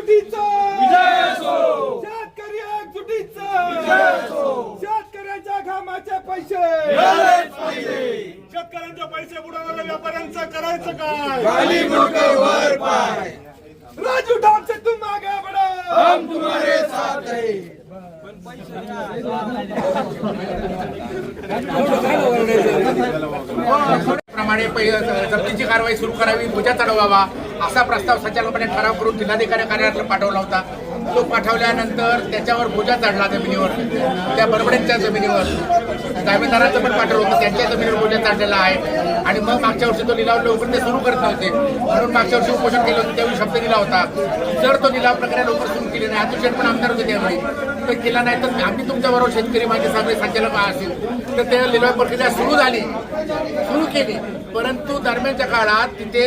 एकजुटीचा! शेतकरी एकजुटीचा! शेतकऱ्याच्या घामाचे पैसे! शेतकऱ्यांचे पैसे बुडवणाऱ्या व्यापाऱ्यांचं करायचं काय? राजू ढाम से तुम आगे बढ़ो हम तुम्हारे साथ प्रमाणे जप्तीची कारवाई सुरू करावी पूजा चढवावा. असा प्रस्ताव संचालकपणे ठराव करून जिल्हाधिकारी कार्यालयात पाठवला होता. तो पाठवल्यानंतर त्याच्यावर बोजा चढला जमिनीवर. त्या बरबडेंच्या जमिनीवर. जामीनदाराचं पण पाठवलं होतं. त्यांच्या जमिनीवर बोजा चढलेला आहे. आणि मग मागच्या वर्षी तो लिलाव लवकर ते सुरू करत नव्हते. म्हणून मागच्या वर्षी उपोषण केलं होतं. त्यावेळी शब्द दिला होता. जर तो लिलाव प्रक्रिया लवकर सुरू केली नाही अतिशय पण आमदार होते त्यावेळी. तर केला नाही तर आम्ही तुमच्याबरोबर शेतकरी माझे सगळे संचालक असतील. तर त्या लिलाव प्रक्रिया सुरू झाली. सुरू केली. परंतु दरम्यानच्या काळात तिथे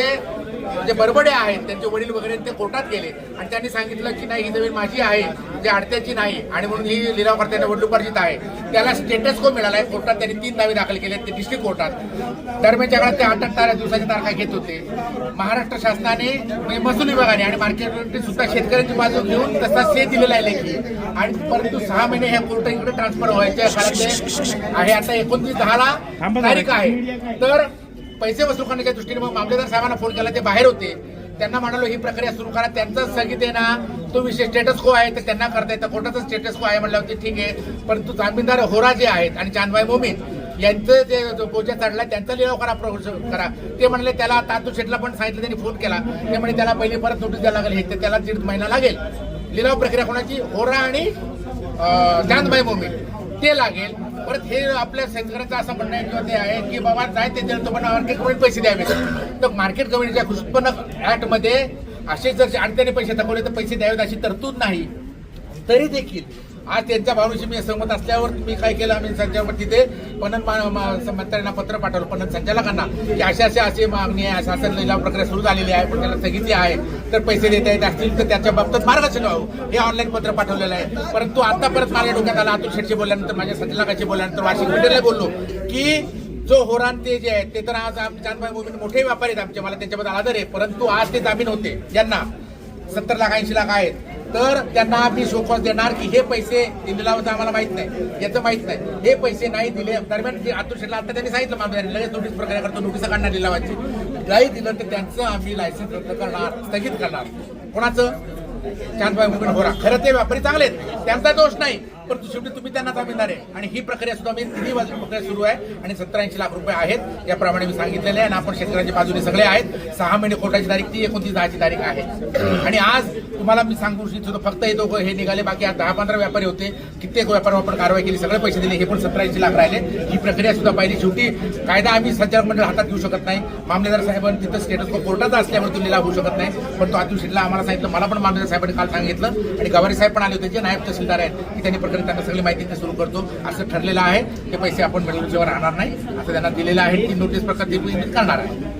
जे बरबडे आहेत त्यांचे वडील वगैरे ते कोर्टात गेले. आणि त्यांनी सांगितलं की नाही ही जमीन माझी आहे जे अडत्याची नाही. आणि म्हणून ही लिलाव करताना वडलुपार्जित आहे. त्याला स्टेटस को मिळाला आहे. कोर्टात त्यांनी तीन दावे दाखल केले ते डिस्ट्रिक्ट कोर्टात दरम्यानच्या काळात ते आठ आठ तारा दिवसाची तारखा घेत होते. महाराष्ट्र शासनाने म्हणजे महसूल विभागाने आणि मार्केट सुद्धा शेतकऱ्यांची बाजू घेऊन तसा से दिलेला आहे लेखी. आणि परंतु सहा महिने ह्या कोर्ट इकडे ट्रान्सफर व्हायच्या काळातले आहे. आता एकोणतीस दहाला तारीख आहे. तर पैसे वसूल करण्याच्या दृष्टीने मग मामलेदार साहेबांना फोन केला. ते बाहेर होते. त्यांना म्हणालो ही प्रक्रिया सुरू करा. त्यांचं स्थगित आहे ना तो विषय स्टेटस को आहे तर त्यांना करता येतं. कोर्टाचा स्टेटस को आहे म्हणल्यावरती ठीक आहे. परंतु जामीनदार होरा जे आहेत आणि चांदबाई मोमीन यांचं जे जो बोजा चढला त्यांचा लिलाव करा करा. ते म्हणले त्याला तातू शेटला पण सांगितलं त्यांनी फोन केला. ते म्हणे त्याला पहिली परत नोटीस द्यायला लागेल. हे तर त्याला दीड महिना लागेल. लिलाव प्रक्रिया कोणाची? होरा आणि चांदबाई मोमीन. ते लागेल. परत हे आपल्या शेतकऱ्याचं असं म्हणणं आहे किंवा ते आहे की बाबा जाय ते दिलं तर पण मार्केट कमिटी पैसे द्यावे. तर मार्केट कमिटीच्या उत्पन्न ऍक्टमध्ये असे जर अडत्याने पैसे दाखवले तर पैसे द्यावेत अशी तरतूद नाही. तरी देखील आज त्यांच्या भावनेशी मी सहमत असल्यावर मी काय केलं आम्ही संचालक तिथे पणन मा- मंत्र्यांना पत्र पाठवलं पणन संचालकांना की अशा अशा अशी मागणी आहे शासन लिलाव प्रक्रिया सुरू झालेली आहे पण त्याला स्थगिती आहे. तर पैसे देता येत असतील तर त्याच्या बाबतीत मार्गदर्शन व्हावं. हे ऑनलाईन पत्र पाठवलेलं आहे. परंतु आता परत माझ्या डोक्यात आला अतुल शेटशी बोलल्यानंतर माझ्या संचालकाशी बोलल्यानंतर वाशिक मीडियाला बोललो की जो होरान ते जे आहेत ते तर आज चांदभाई चांदबाई मोमीन मोठे व्यापारी आहेत आमचे मला त्यांच्याबद्दल आदर आहे. परंतु आज ते जामीन होते. ज्यांना सत्तर लाख ऐंशी लाख आहेत. तर त्यांना आम्ही शोकॉस देणार की हे पैसे दिलेला आम्हाला माहीत नाही. याचं माहीत नाही. हे पैसे नाही दिले. दरम्यान अतुल शेटला आता त्यांनी सांगितलं मामल्याने लगेच नोटीस प्रक्रिया करतो नोटीस काढणार लिलावाची नाही दिलं तर त्यांचं आम्ही लायसन्स रद्द करणार स्थगित करणार. कोणाचं? चांदबाई मुंबई होरा. खरं ते व्यापारी चांगले आहेत. त्यांचा दोष नाही. परंतु शेवटी तुम्ही त्यांना जामीनदार आहे. आणि ही प्रक्रिया सुद्धा मी तिन्ही बाजू प्रक्रिया सुरू आहे आणि सत्तर ऐंशी लाख रुपये आहेत याप्रमाणे मी सांगितलेले आहे आणि आपण शेतकऱ्यांच्या बाजूने सगळे आहेत. सहा महिने कोर्टाची तारीख ती एकोणतीस दहाची तारीख आहे. आणि आज तुम्हाला मी सांगू इच्छितो फक्त हे दोघं हे निघाले बाकी आज दहा पंधरा व्यापारी होते. कित्येक व्यापारावर आपण कारवाई केली सगळे पैसे दिले हे पण सत्तर ऐंशी लाख राहिले. ही प्रक्रिया सुद्धा पाहिली. शेवटी कायदा आम्ही संचालक मंडळ हातात घेऊ शकत नाही. मामलेदार साहेबांनी तिथं स्टेटस कोर्टाचा असल्यामुळे तो लिलाव होऊ शकत नाही. पण तो अतुल आम्हाला सांगितलं मला पण मामलेदार साहेबांनी काल सांगितलं. आणि गवारी साहेब पण आले होते जे नायब तहसीलदार आहेत की त्यांनी प्रकरण त्यांना सगळी माहिती ते सुरू करतो असं ठरलेलं आहे ते पैसे आपण मिळवल्याशिवाय राहणार नाही. असं त्यांना दिलेलं आहे ती नोटीस प्रकार करणार आहे.